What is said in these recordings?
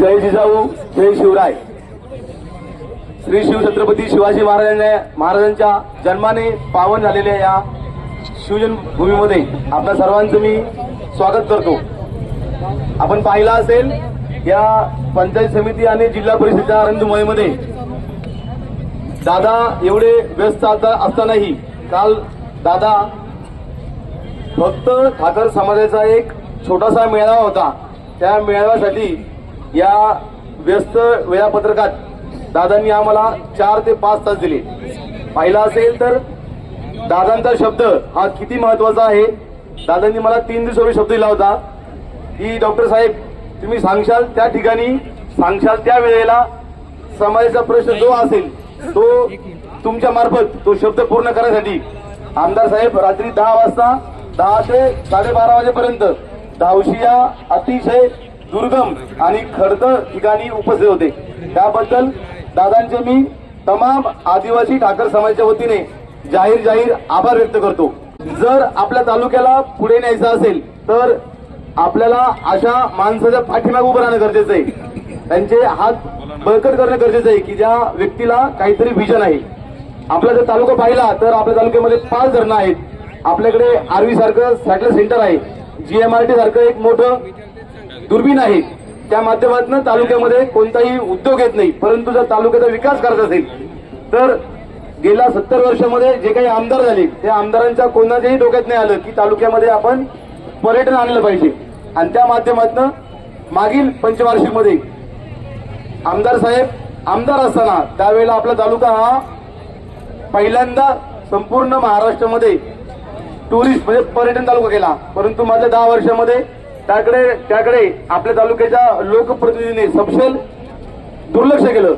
जय जिजाऊ जय शिवराय. श्री शिवछत्रपती शिवाजी महाराजांना महाराजांच्या जन्माने पावन झालेल्या या शिवजन भूमीमध्ये आपल्या सर्वांचं मी स्वागत करतो. आपण पाहिलं असेल या पंचायत समिती आणि जिल्हा परिषदेच्या रणधुमाळीमध्ये दादा एवढे व्यस्त आता- असतानाही काल दादा फक्त ठाकर समाजाचा एक छोटासा मेळावा होता. त्या मेळाव्यासाठी या व्यस्त वेळापत्रकात दादांनी आम्हाला चार ते पाच तास दिले. पाहिला असेल तर दादांचा शब्द हा किती महत्त्वाचा आहे? दादांनी मला तीन दिवसापूर्वी शब्द दिला होता. की डॉक्टर साहेब तुम्ही सांगशाल त्या ठिकाणी सांगशाल त्या वेळेला समाजाचा प्रश्न जो असेल तो तुमच्या मार्फत तो शब्द पूर्ण करण्यासाठी. आमदार साहेब रात्री दहा वाजता दहा ते साडेबारा वाजेपर्यंत धावशी या अतिशय दुर्गम आणि खडद ठिकाणी उपस्थित होते. त्याबद्दल दादांचे मी तमाम आदिवासी ठाकर समाजाच्या वतीने जाहीर जाहीर आभार व्यक्त करतो. जर आपल्या तालुक्याला पुढे न्यायचं असेल तर आपल्याला अशा माणसाच्या पाठीमाग उभं राहणं गरजेचं आहे. त्यांचे हात बळकट करणं गरजेचं आहे की ज्या व्यक्तीला काहीतरी विजन आहे. आपला जर तालुका पाहिला तर आपल्या तालुक्यामध्ये पाच धरणं आहेत. आपल्याकडे आरवी सारखं सॅटेलाइट सेंटर आहे. जीएमआरटी सारखं एक मोठं दुर्बीण आहे. त्या माध्यमातून तालुक्यामध्ये कोणताही उद्योग येत नाही परंतु जर तालुक्याचा विकास करायचा असेल तर गेल्या सत्तर वर्षामध्ये जे काही आमदार झाले त्या आमदारांच्या कोणाच्याही डोक्यात नाही आलं की तालुक्यामध्ये आपण पर्यटन आणलं पाहिजे. आणि त्या माध्यमातून मागील पंचवार्षिकमध्ये आमदार साहेब आमदार असताना त्यावेळेला आपला तालुका हा पहिल्यांदा संपूर्ण महाराष्ट्रामध्ये टुरिस्ट म्हणजे पर्यटन तालुका केला. परंतु माझ्या दहा वर्षामध्ये त्याकडे त्याकडे आपल्या तालुक्याच्या लोकप्रतिनिधीने सपशेल दुर्लक्ष केलं.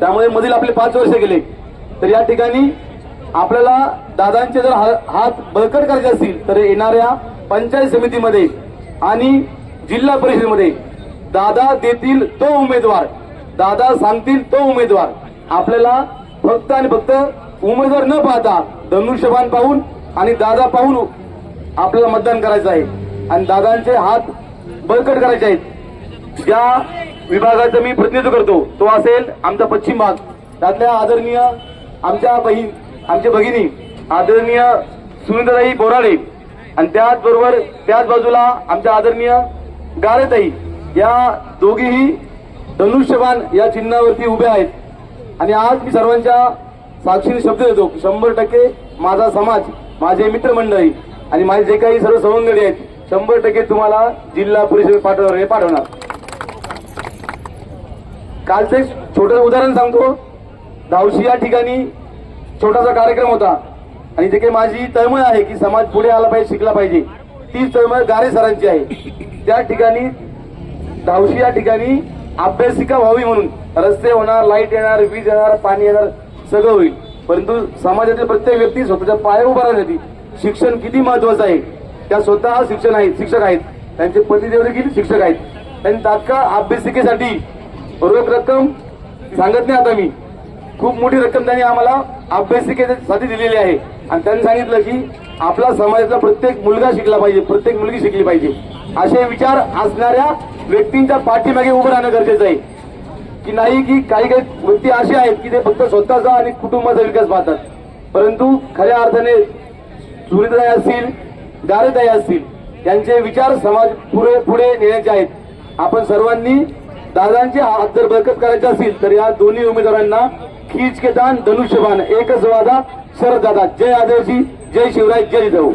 त्यामुळे मधील आपले पाच वर्ष गेले. तर या ठिकाणी आपल्याला दादांचे जर हा- हात बळकट करायचे असतील तर येणाऱ्या पंचायत समितीमध्ये आणि जिल्हा परिषदेमध्ये दादा देतील तो उमेदवार. दादा सांगतील तो उमेदवार. आपल्याला फक्त आणि फक्त उमेदवार न पाहता धनुष्यबाण पाहून आणि दादा पाहून आपल्याला मतदान करायचं आहे. आणि दादांचे हात बळकट करायचे आहेत. ज्या विभागाचं मी प्रतिनिधित्व करतो तो असेल आमचा पश्चिम भाग. त्यातल्या आदरणीय आमच्या बहीण आमच्या भगिनी आदरणीय सुनीताई बोराडे. आणि त्याचबरोबर त्याच बाजूला आमच्या आदरणीय गारेताई. या दोघीही धनुष्यबाण या चिन्हावरती उभे आहेत. आणि आज मी सर्वांच्या साक्षीने शब्द देतो शंभर टक्के माझा समाज माझे मित्रमंडळी आणि माझे जे काही सर्व सवंगडी आहेत शंभर टक्के तुम्हाला जिल्हा परिषद पाठवणार हे पाठवणार. कालचं एक छोटं उदाहरण सांगतो. धावशी या ठिकाणी छोटासा कार्यक्रम होता. आणि जे काही माझी तळमळ आहे की समाज पुढे आला पाहिजे शिकला पाहिजे. ती तळमळ गारे सरांची आहे. त्या ठिकाणी धावशी या ठिकाणी अभ्यासिका व्हावी म्हणून रस्ते होणार लाइट येणार वीज येणार पाणी येणार सगळं होईल. परंतु समाजातील प्रत्येक व्यक्ती स्वतःच्या पाया उभा राहण्यासाठी शिक्षण किती महत्वाचं आहे? त्या स्वतः शिक्षण आहेत शिक्षक आहेत. त्यांचे पती देखील शिक्षक आहेत. त्यांनी तात्काळ अभ्यासिकेसाठी रोख रक्कम सांगत नाही आता मी. खूप मोठी रक्कम त्यांनी आम्हाला अभ्यासिकेसाठी दिलेली आहे. आणि त्यांनी सांगितलं की आपला समाजातला प्रत्येक मुलगा शिकला पाहिजे प्रत्येक मुलगी शिकली पाहिजे. असे विचार असणाऱ्या व्यक्तींच्या पाठीमागे उभं राहणं गरजेचं आहे. की नाही की काही काही व्यक्ती असे आहेत की ते फक्त स्वतःचा आणि कुटुंबाचा विकास पाहतात. परंतु खऱ्या अर्थाने सुनीताई असतील गारेताई असतील त्यांचे विचार समाज पुढे पुढे नेण्याचे आहेत. आपण सर्वांनी दादांचे हात जर बरकत करायचे असतील तर या दोन्ही उमेदवारांना खीच के दान धनुष्यबाण एकच वादा शरद दादा जय आदिवासी जय शिवराय जय जाऊ